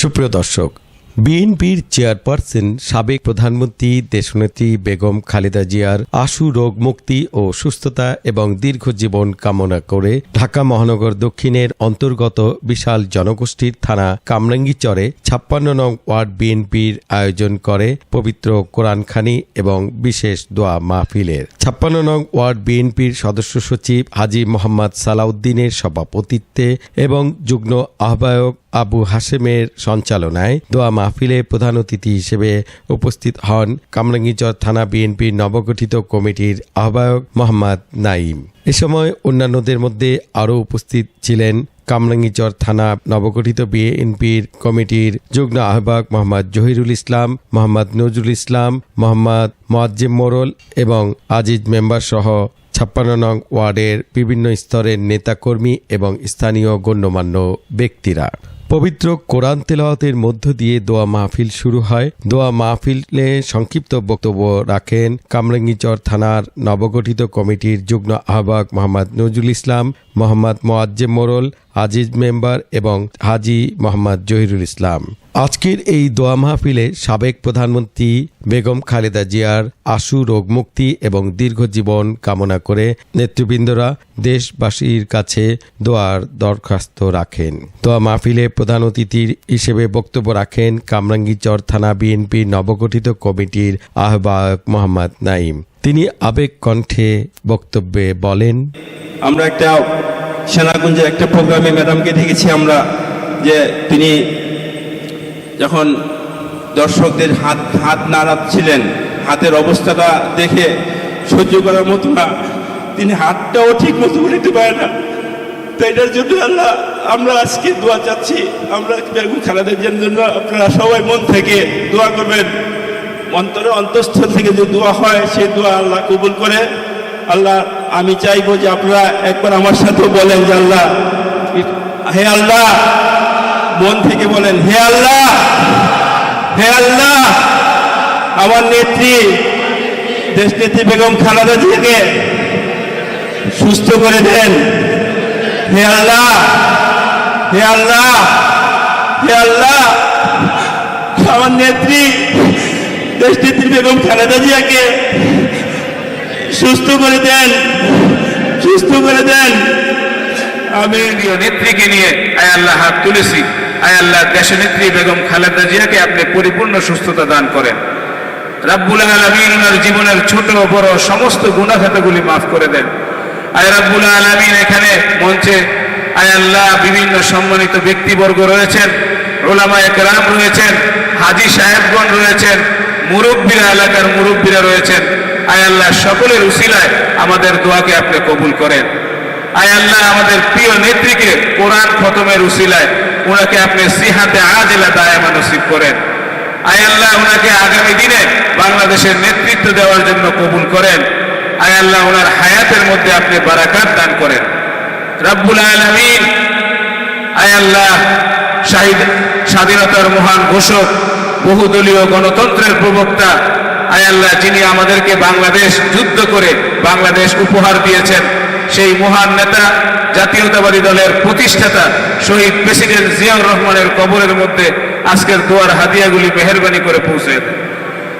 সুপ্রিয় দর্শক বিএনপির চেয়ারপারসন, সাবেক প্রধানমন্ত্রী দেশনেত্রী বেগম খালেদা জিয়ার আশু রোগ মুক্তি ও সুস্থতা এবং দীর্ঘ জীবন কামনা করে ঢাকা মহানগর দক্ষিণের অন্তর্গত বিশাল জনগোষ্ঠীর থানা কামরাঙ্গীচরে ছাপ্পান্ন নং ওয়ার্ড বিএনপির আয়োজন করে পবিত্র কোরআনখানি এবং বিশেষ দোয়া মাহফিলের। ছাপ্পান্ন নং ওয়ার্ড বিএনপির সদস্য সচিব হাজি মোহাম্মদ সালাউদ্দিনের সভাপতিত্বে এবং যুগ্ম আহ্বায়ক আবু হাসেমের সঞ্চালনায় দোয়া মাহফিলে প্রধান অতিথি হিসেবে উপস্থিত হন কামরাঙ্গীচর থানা বিএনপির নবগঠিত কমিটির আহ্বায়ক মোহাম্মদ নাইম এ সময় অন্যান্যদের মধ্যে আরও উপস্থিত ছিলেন কামরাঙ্গীচর থানা নবগঠিত বিএনপির কমিটির যুগ্ম আহ্বায়ক মোহাম্মদ জহিরুল ইসলাম, মোহাম্মদ নজরুল ইসলাম, মোহাম্মদ মোয়াজ্জেম মোরল এবং আজিজ মেম্বার সহ ছাপ্পান্ন নং ওয়ার্ডের বিভিন্ন স্তরের নেতাকর্মী এবং স্থানীয় গণ্যমান্য ব্যক্তিরা। পবিত্র কোরআন তেলাওয়াতের মধ্য দিয়ে দোয়া মাহফিল শুরু হয়। দোয়া মাহফিলে সংক্ষিপ্ত বক্তব্য রাখেন কামরাঙ্গিচর থানার নবগঠিত কমিটির যুগ্ম আহ্বায়ক মোহাম্মদ নজরুল ইসলাম। মোহাম্মদ মোয়াজ্জেম মোরল, আজিজ মেম্বার এবং হাজি মোহাম্মদ জহিরুল ইসলাম। আজকের এই দোয়া মাহফিলে সাবেক প্রধানমন্ত্রী বেগম খালেদা জিয়ার আশু রোগ মুক্তি এবং দীর্ঘজীবন কামনা করে নেতৃবৃন্দরা দেশবাসীর কাছে দোয়ার দরখাস্ত রাখেন। দোয়া মাহফিলে প্রধান অতিথির হিসেবে বক্তব্য রাখেন কামরাঙ্গীচর থানা বিএনপির নবগঠিত কমিটির আহ্বায়ক মোহাম্মদ নাইম তিনি আবেগ কণ্ঠে বক্তব্যে বলেন আমরা একটা সেনাকুঞ্জের একটা প্রোগ্রামে ম্যাডামকে দেখেছি আমরা, যে তিনি যখন দর্শকদের হাত হাত নাড়াচ্ছিলেন হাতের অবস্থাটা দেখে সহ্য করার মতো না, তিনি হাতটাও ঠিক মতো নিতে পারে না। তো এটার জন্য আল্লাহ, আমরা আজকে দোয়া চাচ্ছি, আমরা বেগম খালেদা জিয়ার জন্য আপনারা সবাই মন থেকে দোয়া করবেন। অন্তরে অন্তঃস্থল থেকে যে দোয়া হয় সেই দোয়া আল্লাহ কবুল করে। আল্লাহ আমি চাইব যে আপনারা একবার আমার সাথেও বলেন যে আল্লাহ, হে আল্লাহ, মন থেকে বলেন, হে আল্লাহ হে আল্লাহ, আমার নেত্রী, দেশ নেত্রী বেগম খালেদা জিয়াকে সুস্থ করে দেন। হে আল্লাহ হে আল্লাহ হে আল্লাহ, আমার নেত্রী, দেশ নেত্রী বেগম খালেদা জিয়াকে সুস্থ করে দেন। সুস্থ করে দেন। আমি নেত্রীকে নিয়ে আয় আল্লাহ হাত তুলেছি। আয় আল্লাহ দেশনেত্রী বেগম খালেদা জিয়াকে আপনি পরিপূর্ণ সুস্থতা দান করেন। রাব্বুল আলমিন ওনার জীবনের ছোট বড় সমস্ত গুণাখাতাগুলি মাফ করে দেন। আয় রাব্বুল আলমিন এখানে মঞ্চে আয় আল্লাহ বিভিন্ন সম্মানিত ব্যক্তিবর্গ রয়েছেন, ওলামা একরাম রয়েছেন, হাজি সাহেবগণ রয়েছেন, মুরব্বীরা, এলাকার মুরব্বীরা রয়েছেন। আয় আল্লাহ, সকলের উসিলায় আমাদের দোয়াকে আপনি কবুল করেন। আয় আল্লাহ, আমাদের প্রিয় নেত্রীকে কোরআন খতমের উসিলায় ওনাকে আপনি সিহাতে আজেলা দায়ামা নসিব করেন। আয় আল্লাহ, ওনাকে আগামী দিনে বাংলাদেশের নেতৃত্ব দেওয়ার জন্য কবুল করেন। আয় আল্লাহ, ওনার হায়াতের মধ্যে আপনি বারাকাত দান করেন। রব্বুল আলমিন, আয় আল্লাহ, শাহিদ স্বাধীনতার মহান ঘোষক, বহুদলীয় গণতন্ত্রের প্রবক্তা আয় আল্লাহ, যিনি আমাদেরকে বাংলাদেশ যুদ্ধ করে বাংলাদেশ উপহার দিয়েছেন, সেই মহান নেতা, জাতীয়তাবাদী দলের প্রতিষ্ঠাতা শহীদ প্রেসিডেন্ট জিয়াউর রহমানের কবরের মধ্যে আজকের দোয়ার হাদিয়াগুলি মেহরবানি করে পৌঁছে দেন।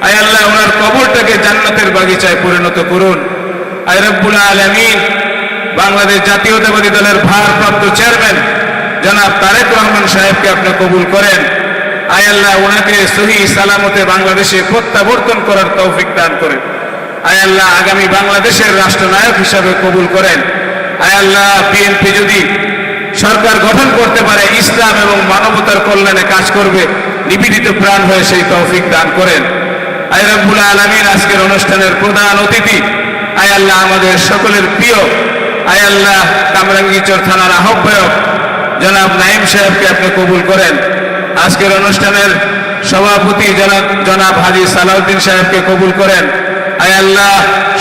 আয় আল্লাহ, ওনার কবরটাকে জান্নাতের বাগিচায় পরিণত করুন। আয় রব্বুল আলমিন, বাংলাদেশ জাতীয়তাবাদী দলের ভারপ্রাপ্ত চেয়ারম্যান জনাব তারেক রহমান সাহেবকে আপনি কবুল করেন। আয় আল্লাহ ওনাকে সহি সালামতে বাংলাদেশে প্রত্যাবর্তন করার তৌফিক দান করেন। আয় আল্লাহ, আগামী বাংলাদেশের রাষ্ট্রনায়ক হিসাবে কবুল করেন। আয় আল্লাহ, বিএনপি যদি সরকার গঠন করতে পারে, ইসলাম এবং মানবতার কল্যাণে কাজ করবে, নিবেদিত প্রাণ হয়ে সেই তৌফিক দান করেন। আয় রব্বুল আলমীর আজকের অনুষ্ঠানের প্রধান অতিথি, আয় আল্লাহ, আমাদের সকলের প্রিয়, আয় আল্লাহ, কামরাঙ্গীচর থানার আহ্বায়ক, জনাব নাইম সাহেবকে আপনি কবুল করেন। আজকের অনুষ্ঠানের সভাপতি জনাব জনাব হাজি সালাউদ্দিন সাহেবকে কবুল করেন। আয় আল্লাহ,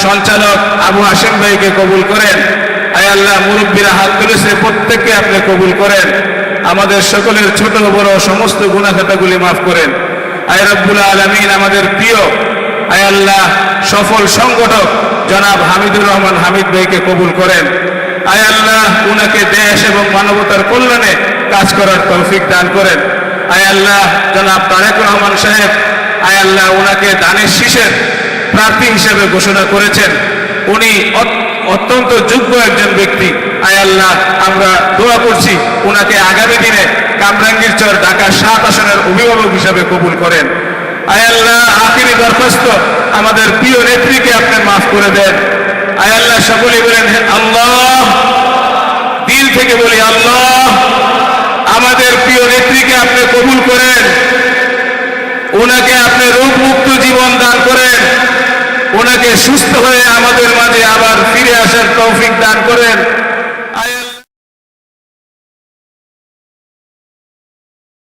সঞ্চালক আবু হাসিম ভাইকে কবুল করেন। আয় আল্লাহ, মুরব্বীরা হাত তুলেছে, প্রত্যেককে আপনি কবুল করেন। আমাদের সকলের ছোট বড় সমস্ত গুণাখাতাগুলি মাফ করেন। আয় রব্বুল আলমিন, আমাদের প্রিয়, আয় আল্লাহ, সফল সংগঠক জনাব হামিদুর রহমান হামিদ ভাইকে কবুল করেন। আয় আল্লাহ, উনাকে দেশ এবং মানবতার কল্যাণে কাজ করার তৌফিক দান করেন। আয় আল্লাহ, জনাব তারেক রহমান সাহেব, আয় আল্লাহ ওনাকে দানের শীষের প্রার্থী হিসেবে ঘোষণা করেছেন। উনি অত্যন্ত যোগ্য একজন ব্যক্তি। আয় আল্লাহ, আমরা দোয়া করছি ওনাকে আগামী দিনে কামরাঙ্গীর চর ঢাকা সাত আসনের অভিভাবক হিসেবে কবুল করেন। আয় আল্লাহ আখিরি দরখাস্ত আমাদের প্রিয় নেত্রীকে আপনি মাফ করে দেন। আয় আল্লাহ, সকলেই বলেন, আল্লাহ দিল থেকে বলি আল্লাহ আমাদের প্রিয় নেত্রীকে আপনি কবুল করেন। ওনাকে আপনি রোগ মুক্ত জীবন দান করেন। ওনাকে সুস্থ হয়ে আমাদের মাঝে আবার ফিরে আসার তৌফিক দান করেন।